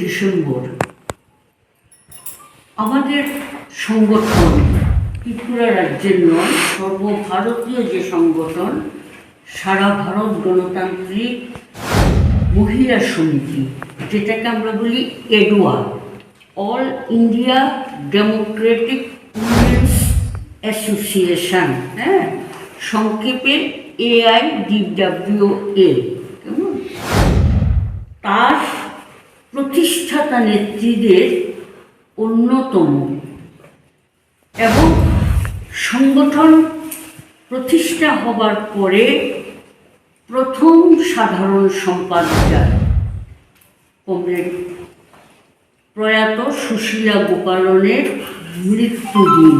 December. আমাদের সংগঠন ত্রিপুরা রাজ্যের নয়, সর্বভারতীয় যে সংগঠন, সারা ভারত গণতান্ত্রিক মহিলা সমিতি, যেটাকে আমরা বলি এডুয়া all India democratic women's association হ্যাঁ? সংক্ষেপে এআইডিডাব্লিউ এ। তার প্রতিষ্ঠাতা নেত্রীদের অন্যতম এবং সংগঠন প্রতিষ্ঠা হবার পরে প্রথম সাধারণ সম্পাদিকা কমরেড প্রয়াত সুশীলা গোপালনের মৃত্যুদিন।